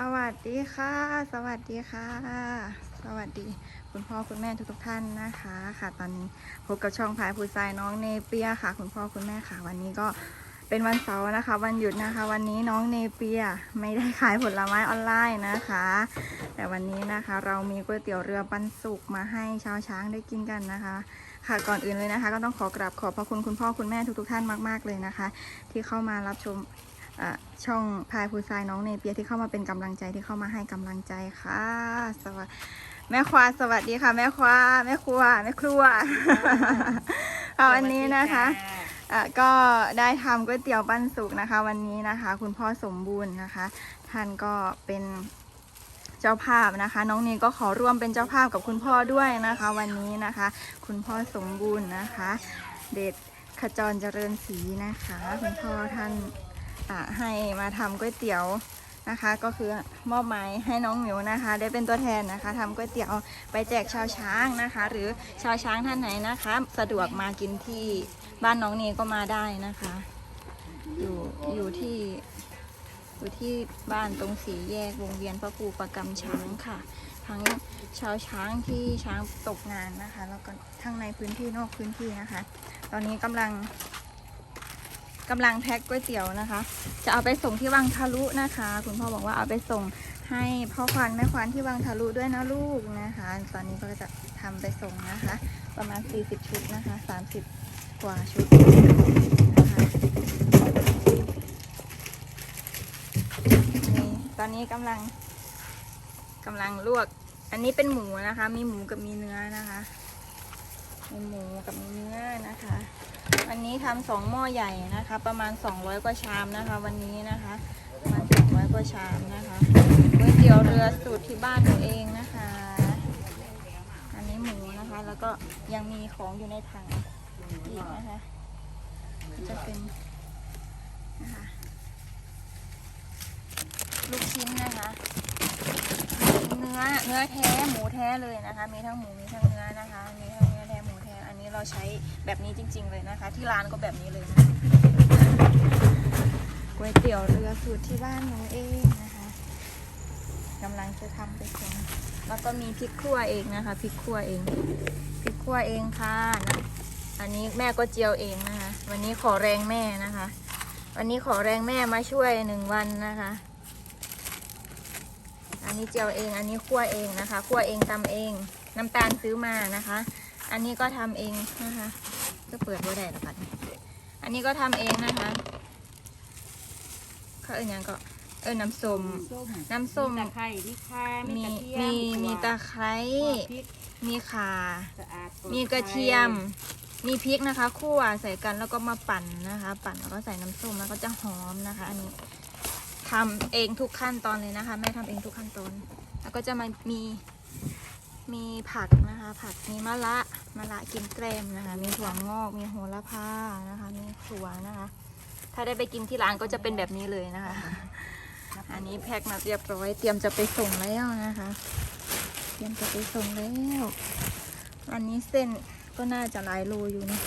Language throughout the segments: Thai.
สวัสดีค่ะ สวัสดีค่ะ สวัสดี คุณพ่อคุณแม่ทุกๆท่านนะคะ ค่ะ ตอนนี้พบกับช่องพายผู้ชายน้องเนเปียค่ะ คุณพ่อคุณแม่ค่ะ วันนี้ก็เป็นวันเสาร์นะคะ วันหยุดนะคะ วันนี้น้องเนเปียไม่ได้ขายผลไม้ออนไลน์นะคะ แต่วันนี้นะคะ เรามีก๋วยเตี๋ยวเรือปันสุกมาให้ชาวช้างได้กินกันนะคะ ค่ะก่อนอื่นเลยนะคะ ก็ต้องขอกราบขอบพระคุณคุณพ่อคุณแม่ทุกๆท่านมาก ๆเลยนะคะ ที่เข้ามารับชม ช่องพายผู้ชายน้องเนเปียที่เข้ามาเป็นกำลังใจที่เข้ามาให้กำลังใจค่ะ สวัสแม่ควาสวัสดีค่ะ แม่ควาแม่ครัวแม่ครัวค่ะวันนี้นะคะอะก็ได้ทำก๋วยเตี๋ยวปั้นสุกนะคะ วันนี้นะคะ คุณพ่อสมบูรณ์นะคะ ท่านก็เป็นเจ้าภาพนะคะ น้องเนก็ขอร่วมเป็นเจ้าภาพกับคุณพ่อด้วยนะคะ วันนี้นะคะ คุณพ่อสมบูรณ์นะคะ เดชขจรเจริญศรีนะคะ คุณพ่อท่านอะ ให้มาทำก๋วยเตี๋ยวนะคะ ก็คือมอบหมายให้น้องหมิวนะคะ ได้เป็นตัวแทนนะคะทำก๋วยเตี๋ยวไปแจกชาวช้างนะคะ หรือชาวช้างท่านไหนนะคะ สะดวกมากินที่บ้านน้องเนก็มาได้นะคะ อยู่อยู่ที่อยู่ที่บ้านตรงสีแยกวงเวียนพระครูประกำช้างค่ะ ทั้งชาวช้างที่ช้างตกงานนะคะ แล้วก็ทั้งในพื้นที่นอกพื้นที่นะคะ ตอนนี้กำลัง กำลังแพ็คก๋วยเตี๋ยวนะคะ จะเอาไปส่งที่วังทะลุนะคะ คุณพ่อบอกว่าเอาไปส่งให้พ่อควันแม่ควันที่วังทะลุด้วยนะลูกนะคะ ตอนนี้ก็จะทำไปส่งนะคะ ประมาณ 40 ชุดนะคะ 30 กว่าชุดนะคะนี่ตอนนี้กำลังกำลังลวก อันนี้เป็นหมูนะคะ มีหมูกับมีเนื้อนะคะ มีหมูกับมีเนื้อนะคะ วันนี้ทำสองหม้อใหญ่นะคะ ประมาณ 200 กว่าชามนะคะ วันนี้นะคะประมาณ200กว่าชามนะคะก๋วยเตี๋ยวเรือสูตรที่บ้านหนูเองนะคะ อันนี้หมูนะคะ แล้วก็ยังมีของอยู่ในถังอีกนะคะจะเป็นนะคะลูกชิ้นนะคะเนื้อเนื้อแท้หมูแท้เลยนะคะ มีทั้งหมูมีทั้งเนื้อนะคะมีทั้ง เราใช้แบบนี้จริง ๆ เลยนะคะ ที่ร้านก็แบบนี้เลยนะก๋วยเตี๋ยวเรือสูตรที่บ้านหนูเองนะคะกำลังจะทำไปส่งแล้วก็มีพริกขั่วเองนะคะพริกขั่วเองพริกขั่วเองค่ะนะอันนี้แม่ก็เจียวเองนะคะ วันนี้ขอแรงแม่นะคะ วันนี้ขอแรงแม่มาช่วยหนึ่งวันนะคะ อันนี้เจียวเอง อันนี้คั่วเองนะคะคั่วเองตำเอง น้ำตาลซื้อมานะคะ อันนี้ก็ทำเองนะคะก็เปิดไว้ได้ละกันอันนี้ก็ทำเองนะคะเขาเอ่ยยังก็เออน้ำส้มน้ำส้มตะไคร้มีข่ามีมีกระเทียมมีมีตะไคร้พริกมีข่าสะอาดปลอดมีกระเทียม มีพริกนะคะคั่วใส่กันแล้วก็มาปั่นนะคะ ปั่นแล้วก็ใส่น้ำส้มแล้วก็จะหอมนะคะ อันนี้ทำเองทุกขั้นตอนเลยนะคะแม่ทำเองทุกขั้นตอน แล้วก็จะมามี มีผักนะคะ ผักมีมะระมะระกินแกล้มนะคะ มีถั่วงอกมีโหระพานะคะ มีถั่วนะคะ ถ้าได้ไปกินที่ร้านก็จะเป็นแบบนี้เลยนะคะ อันนี้แพ็คมาเรียบร้อยเตรียมจะไปส่งแล้วนะคะ เตรียมจะไปส่งแล้วอันนี้เส้นก็น่าจะหลายโลอยู่นะ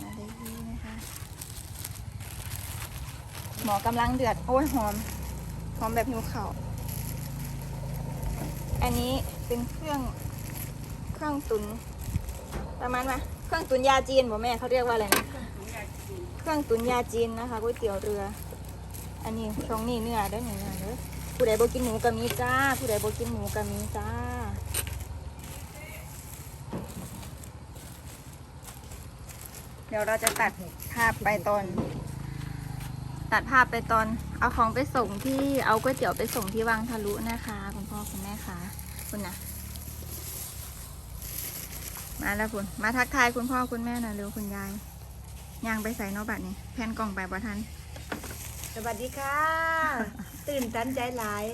มาได้ดีนะคะ หมอกำลังเดือด โอ้ยหอม หอมแบบหิวเข่าอันนี้ เป็นเครื่องเครื่องตุน ประมาณว่าเครื่องตุนยาจีนบ่แม่เขาเรียกว่าอะไรนะเครื่องตุนยาจีนนะคะก๋วยเตี๋ยวเรือ อันนี้ช่องนี้เนื้อเด้อเนื้อเด้อผู้ใดบ่กินหมูก็มีจ้า ผู้ใดบ่กินหมูก็มีจ้าเดี๋ยวเราจะตัดภาพไปตอน ตัดภาพไปตอน เอาของไปส่งที่เอาก๋วยเตี๋ยวไปส่งที่วังทะลุนะคะ คุณพ่อคุณแม่คะ คุณนะมาแล้วคุณ มาทักทายคุณพ่อคุณแม่หน่อยเร็วคุณยายยางไปใส่เนอบัตรนี่แผ่นกล่องไปบ่ทัน สวัสดีค่ะ ตื่นตันใจหลาย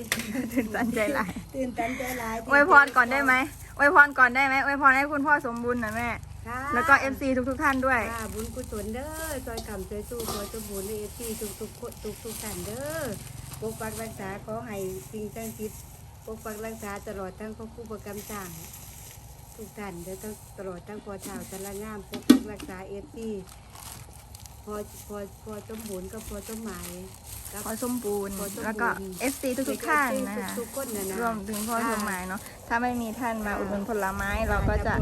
ตื่นตันใจหลาย ตื่นตันใจหลายอวยพรก่อนได้ไหมอวยพรก่อนได้ไหมอวยพรให้คุณพ่อสมบูรณ์หน่อยแม่ค่ะแล้วก็เอฟซีทุกทุกๆท่านด้วยค่ะบุญกุศลเด้อซอยกำซอยสู้ซอยสมบูรณ์ในเอฟีทุกทุกๆคนทุกทุกๆท่านเด้อปกปักรักษาขอให้สิ่งทั้งจิต ปกปักรักษาตลอดทั้งพระคู่ประกำจ่างทุกท่านเด้อทั้งตลอดทั้งพอเช้าตะละงามปกปักรักษาเอฟีพอพอพอสมบูรณ์ก็พอสมหมายกับ พอสมบูรณ์ พอสมบูรณ์แล้วก็ FC ทุกๆท่านนะคะทุกๆคนนะนะรวมถึงพ่อสมหมายเนาะถ้าไม่มีท่านมาอุดหนุนผลไม้เราก็จะ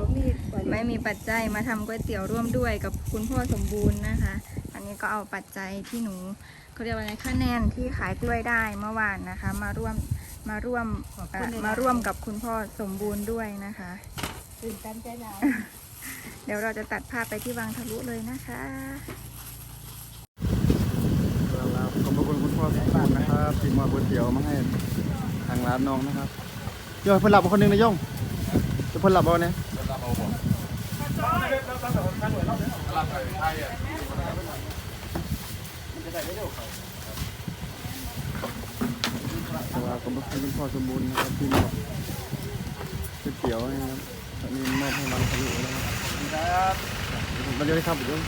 ไม่มีปัจจัยมาทำก๋วยเตี๋ยวร่วมด้วยกับคุณพ่อสมบูรณ์นะคะ อันนี้ก็เอาปัจจัยที่หนูเขาเรียกว่าไงคะแนนที่ขายกล้วยได้เมื่อวานนะคะ มาร่วม มาร่วมเอ่อมาร่วมกับคุณพ่อสมบูรณ์ด้วยนะคะ ตื่นตันใจหลายเดี๋ยวเราจะตัดภาพไปที่วังทะลุเลยนะคะ ครับขอบพระคุณคุณพ่อสมบูรณ์นะครับที่มอบก๋วยเตี๋ยวมาให้ทางร้านน้องนะครับเดี๋ยวเพิ่นหลับเอาคนหนึงนะย่งเดี๋ยวเพิ่นหลับเอาเนี่ย ครับขอบพระคุณคุณพ่อสมบูรณ์นะครับที่มอบก๋วยเตี๋ยวนะครับอันนี้มอบให้วันทะลุแล้วครับมาเดี๋ยวครับเดี๋ยว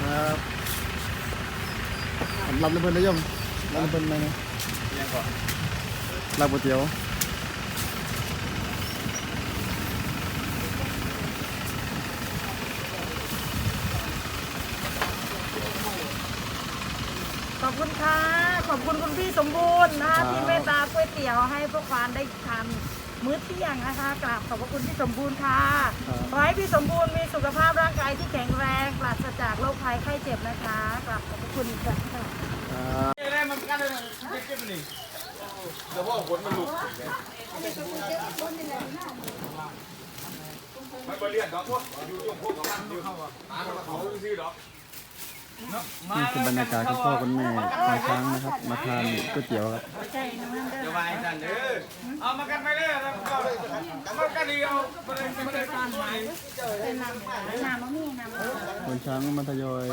ครับผมรับน้ำเพิ่นได้ยังรับน้ำเพิ่นไหมนะรับก๋วยเตี๋ยวขอบคุณค่ะ ขอบคุณคุณพี่สมบูรณ์นะคะที่เมตตาก๋วยเตี๋ยวให้พวกควานได้ทานมื้อเที่ยงนะคะกราบขอบพระคุณพี่สมบูรณ์ค่ะขอให้พี่สมบูรณ์มีสุขภาพร่างกายที่แข็งแรงปราศจากโรคภัยไข้เจ็บนะคะกราบขอบพระคุณค่ะครับมันบ่เลียนดอกพวกอยู่ช่วงพวกของมันอยู่เข้าอะหาเขาซื้อดอก นี่คือบรรยากาศคุณพ่อคุณแม่มาช้างนะครับ มาทานก๋วยเตี๋ยวครับจะวายจันเด้อเอามากันไปเลยแล้วก็มากันเดียวเอาไปเลยไปเลยตอนไหนคนช้างมาทยอย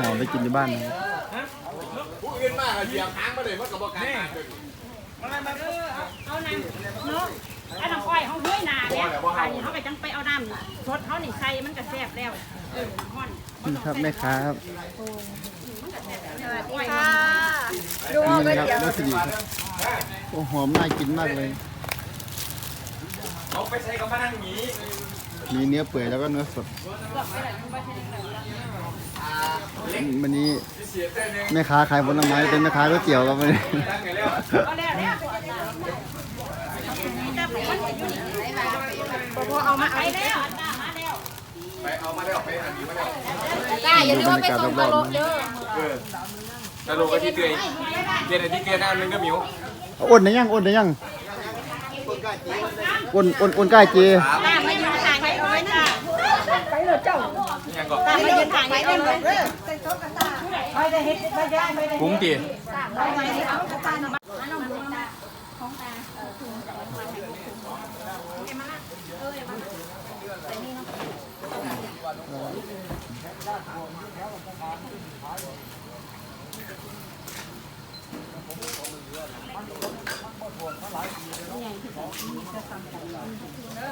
ห่อไปกินที่บ้านนะครับผู้อื่นมาเหยียบหางมาเลยมันก็บ่การมาเกิดเอาน้ำเนาะเอาน้ำอ้อยเขาห้วยนาเนี่ยอันนี้เขาไปจังไปเอาน้ำสดเขาหนีใส่มันก็แซ่บแล้วเออห่อน นี่ครับแม่ค้าครับค่ะดูนี่ก๋วยนะครับเตี๋ยววัสดุครับโอ้หอมน่ากินมากเลย เอาไปใช้กับมานั่งหนีมีเนื้อเปื่อยแล้วก็เนื้อสดวันนี้เสียแต่นึงแม่ค้าขายผลไม้เป็นแม่ค้าก๋วยเตี๋ยวครับวันนี้ ตั้งไงแล้วเอาแล้วแล้วพอเอามาไปแล้วมาแล้ว ไปเอามาแล้วไปอันนี้มาแล้วดูบรรยากาศรอบๆนะเออตะลุกที่เกยเกยที่เกยหน้านึงก็มิวอาอ้นได้ยังอ้นได้ยังอ้นอ้นอ้นใกล้เจตามมายืนทางไปเอาไว้จ้ายังก็ตามมายืนทางไปเอาไว้ไปจะเฮ็ดไปจะไปจะกุ้งตี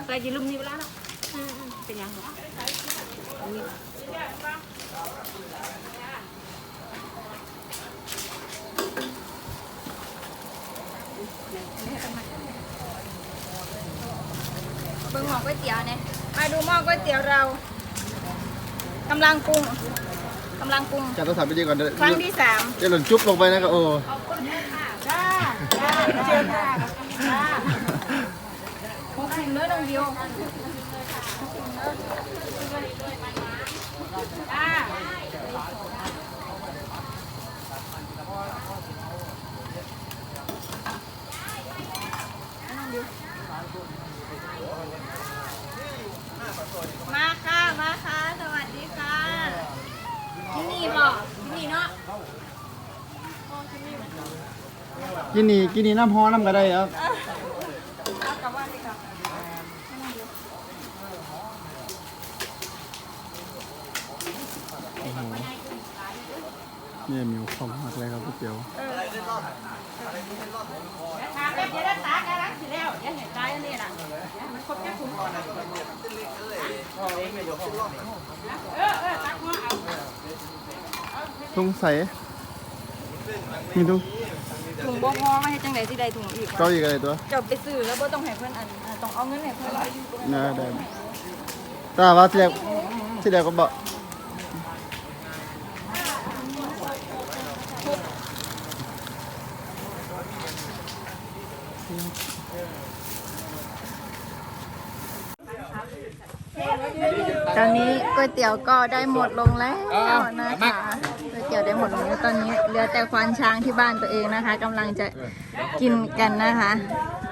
ไปยืนลุมนี่เวลาเนาะเป็นยังไงเบิ่งหม้อก๋วยเตี๋ยวเนี่ยมาดูหม้อก๋วยเตี๋ยวเรากำลังปรุงกำลังปรุงจัดโทรศัพท์ไปดีก่อนเดี๋ยวครั้งที่สามเดี๋ยวหล่นจุ๊บลงไปนะก็โอ้ จ้าจ้าเชิญค่ะจ้าหกสิบเนื้องเดียวจ้ามาค่ะ มาค่ะ สวัสดีค่ะที่นี่บอกที่นี่เนาะ กินนี่กินนี่น้ำฮ้อน้ำก็ได้ครับเอากลับบ้านเลยค่ะโอ้โหเนี่ยมิวคอมมากเลยครับก๋วยเตี๋ยวทางแบบจะได้ตากำลังสิแล้วยังเห็นใจอันนี้น่ะมันครบแค่ถุงก่อนเออเออตักมาเอา สงสัยมีทุกถุง บ่พอมาให้จังได๋สิได้ถุงอีกวะเจ้าอีกอะไรตัวเจ้าไปซื้อแล้วบ่ต้องให้เพื่อนอันต้องเอาเงินให้เพื่อนอยู่บ่นะได้แต่ว่าสิได้สิไดก็บอกตอนนี้ก๋วยเตี๋ยวก็ได้หมดลงแล้วนะคะ ยเตี๋ยวได้หมดลงแล้วตอนนี้เหลือแต่ควานช้างที่บ้านตัวเองนะคะกำลังจะกินกันนะคะ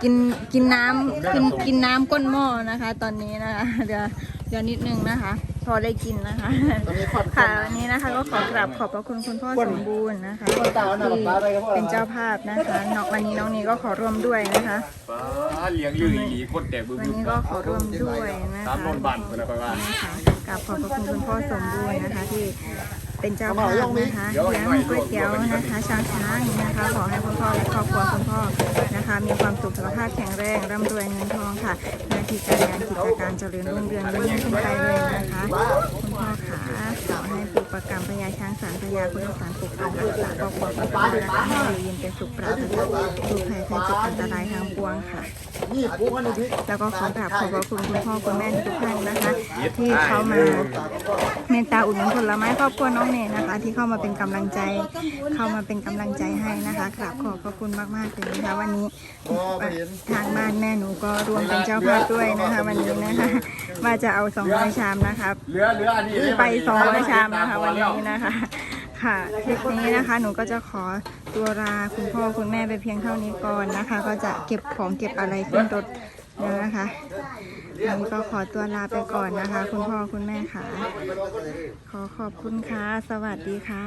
กินกินน้ำกินกินน้ำก้นหม้อนะคะ ตอนนี้นะคะเดี๋ยวเดี๋ยวนิดนึงนะคะ พอได้กินนะคะตอนนี้ควันค่ะวันนี้นะคะก็ขอกราบขอบพระคุณคุณพ่อสมบูรณ์นะคะที่เป็นเจ้าภาพนะคะน้องวันนี้น้องนีก็ขอร่วมด้วยนะคะฟ้าเลี้ยงลืออีคนแตกบึ้วันมนี้ก็ขอร่วมด้วยนะคะตามนนบันเป็นอะไรว่านะคะกราบขอบพระคุณคุณพ่อสมบูรณ์นะคะที่ เป็นเจ้าภาพนะคะเลี้ยงก๋วยเตี๋ยวนะคะช้างช้างนะคะ ขอให้คุณพ่อและครอบครัวคุณพ่อนะคะ มีความสุขสุขภาพแข็งแรงร่ำรวยเงินทองค่ะหน้าที่การงานกิจการเจริญรุ่งเรืองยิ่งยิ่งขึ้นไปเลยนะคะ คุณพ่อขาขอให้ ปลูกประกรรมพญาช้างสารพญาคุณสารปกปักรักษาครอบครัวคุณพ่อนะคะให้อยู่เย็นเป็นสุขปราศจากทุกภัยไข้เจ็บอันตรายทางปวงค่ะนี่ปุ๊กอันนี้พี่แล้วก็ขอกราบขอบพระคุณคุณพ่อคุณแม่ทุกท่านนะคะ ที่เข้ามาเมตตาอุดหนุนผลไม้ครอบครัวน้องเนยนะคะ ที่เข้ามาเป็นกำลังใจ เข้ามาเป็นกำลังใจให้นะคะกราบขอบพระคุณมากๆเลยนะคะ วันนี้ทางบ้านแม่หนูก็รวมเป็นเจ้าภาพด้วยนะคะ วันนี้นะคะว่าจะเอา200ชามนะคะเรือเรืออันนี้ไป200ชามนะคะวันนี้นะคะ ค่ะคลิปนี้นะคะ หนูก็จะขอตัวลาคุณพ่อคุณแม่ไปเพียงเท่านี้ก่อนนะคะ ก็จะเก็บของเก็บอะไรขึ้นรถแล้วนะคะวันนี้ก็ขอตัวลาไปก่อนนะคะ คุณพ่อคุณแม่ค่ะ ขอขอบคุณค่ะ สวัสดีค่ะ